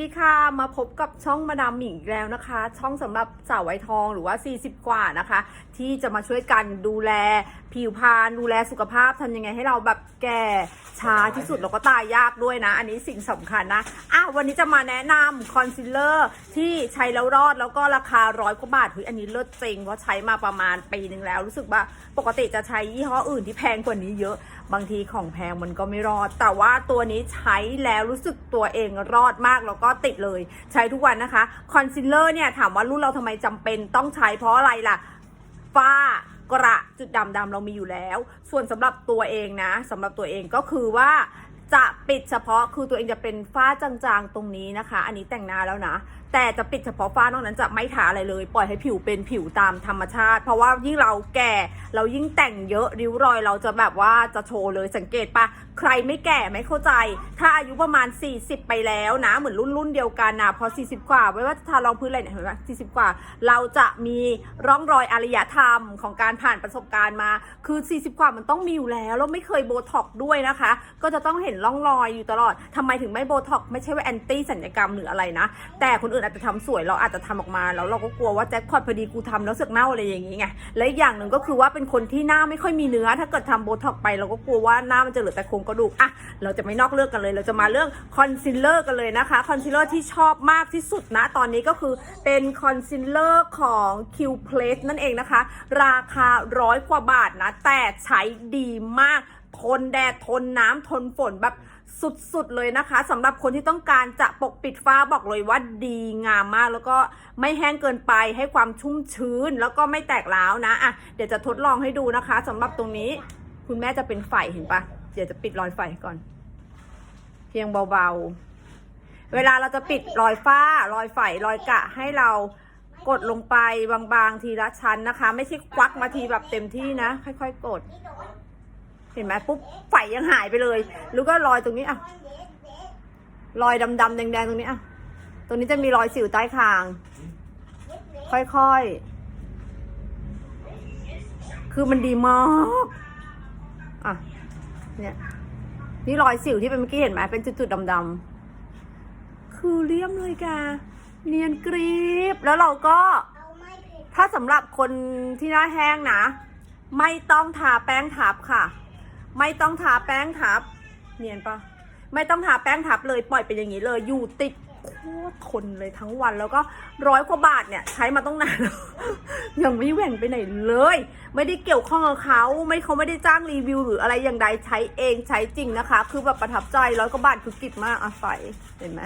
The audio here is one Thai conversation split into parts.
ดีค่ะ มาพบกับช่องมาดามหมิงอีกแล้วนะคะ ช่องสำหรับสาวไวยทองหรือว่า 40 กว่านะคะ ที่จะมาช่วยกันดูแลผิวพรรณดูแลสุขภาพทำยังไงให้เราแบบแก่ช้าที่สุดแล้วก็ตายยากด้วยนะ อันนี้สิ่งสำคัญนะอะวันนี้จะมาแนะนำคอนซีลเลอร์ที่ใช้แล้วรอดแล้วก็ราคาร้อยกว่าบาทเฮ้ยอันนี้เลิศจริงเพราะใช้มาประมาณปีหนึ่งแล้ว รู้สึกว่าปกติจะใช้ยี่ห้ออื่นที่แพงกว่านี้เยอะบางทีของแพงมันก็ไม่รอด แต่ว่าตัวนี้ใช้แล้วรู้สึกตัวเองรอดมากแล้วก็ติดเลย ใช้ทุกวันนะคะคอนซีลเลอร์เนี่ยถามว่ารุ่นเราทำไมจำเป็นต้องใช้เพราะอะไรล่ะฝ้ากระจุดดำดำๆเรามีอยู่แล้ว ส่วนสำหรับตัวเองนะสำหรับตัวเองก็คือว่า จะปิดเฉพาะคือตัวเองจะเป็นฝ้าจางๆตรงนี้นะคะ อันนี้แต่งหน้าแล้วนะ แต่จะปิดเฉพาะฝ้านอกนั้นจะไม่ทาอะไรเลย ปล่อยให้ผิวเป็นผิวตามธรรมชาติ เพราะว่ายิ่งเราแก่เรายิ่งแต่งเยอะริ้วรอยเราจะแบบว่าจะโชว์เลยสังเกตปะใครไม่แก่ไม่เข้าใจ ถ้าอายุประมาณ 40 ไปแล้วนะ เหมือนรุ่นรุ่นเดียวกันนะพอ 40 กว่าไม่ว่าจะทารองพื้นอะไรเนี่ยเห็นไหม40กว่า เราจะมีร่องรอยอารยธรรมของการผ่านประสบการณ์มา คือ 40 กว่ามันต้องมีอยู่แล้วแล้วไม่เคยโบท็อกด้วยนะคะ ก็จะต้องเห็นร่องรอยอยู่ตลอดทำไมถึงไม่โบท็อกไม่ใช่ว่าแอนตี้สัญญกรรมหรืออะไรนะ แต่คนอื่นอาจจะทำสวยเราอาจจะทำออกมา แล้วเราก็กลัวว่าแจ็คพอตพอดีกูทำแล้วเสือกเน่าอะไรอย่างงี้ไงและอีกอย่างหนึ่งก็คือว่าเป็นคนที่หน้าไม่ค่อยมีเนื้อ ถ้าเกิดทำโบท็อกไปเราก็กลัวว่าหน้ามันจะเหลือแต่โครงกระดูกอะเราจะไม่นอกเรื่องกันเลย เราจะมาเรื่องคอนซีลเลอร์กันเลยนะคะคอนซีลเลอร์ที่ชอบมากที่สุดนะตอนนี้ก็คือเป็นคอนซีลเลอร์ของ Q Place นั่นเองนะคะ ราคาร้อยกว่าบาทนะ แต่ใช้ดีมาก ทนแดดทนน้ำทนฝนแบบสุดๆเลยนะคะสำหรับคนที่ต้องการจะปกปิดฟ้าบอกเลยว่าดีงามมาก แล้วก็ไม่แห้งเกินไปให้ความชุ่มชื้น แล้วก็ไม่แตกร้าวนะอะเดี๋ยวจะทดลองให้ดูนะคะสำหรับตรงนี้ คุณแม่จะเป็นไฝเห็นปะเดี๋ยวจะปิดรอยไฝก่อน เพียงเบาๆ เวลาเราจะปิดรอยฝ้ารอยไฝรอยกะให้เรากดลงไปบางๆ ทีละชั้นนะคะ ไม่ใช่ควักมาทีแบบเต็มที่นะ ค่อยๆ กด เห็นไหมปุ๊บไฝยังหายไปเลย แล้วก็รอยตรงนี้อะรอยดำๆแดงๆตรงนี้อะตรงนี้จะมีรอยสิวใต้คาง ค่อยๆ คือมันดีมาก อะ เนี่ย นี่รอยสิวที่เป็นเมื่อกี้เห็นไหมเป็นจุดๆดำๆ คือเลี่ยมเลยแกเนียนกรีบ แล้วเราก็ ถ้าสำหรับคนที่หน้าแห้งนะ ไม่ต้องทาแป้งทับค่ะ ไม่ต้องทาแป้งทับ เนียนปะไม่ต้องทาแป้งทับเลยปล่อยเป็นอย่างนี้เลย อยู่ติดโคตรทนเลยทั้งวันแล้วก็ร้อยกว่าบาทเนี่ย ใช้มาต้องนานยังไม่แหว่งไปไหนเลย ไม่ได้เกี่ยวข้องกับเขาไม่เขาไม่ได้จ้างรีวิวหรืออะไรอย่างใดใช้เองใช้จริงนะคะ คือแบบประทับใจร้อยกว่าบาทคือกิบมากอะไฟเห็นไหม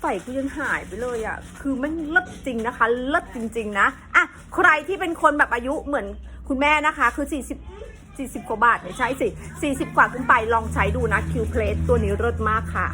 ไฟกูยังหายไปเลยอะ่ะ คือมันเลิศจริงนะคะเลิศจริง ๆ นะอะใครที่เป็นคนแบบอายุเหมือนคุณแม่นะคะ คือ40 40 กว่าบาทไม่ใช่สิ 40 กว่าขึ้นไปลองใช้ดูนะคิวเพลสตัวนี้เลิศมากค่ะ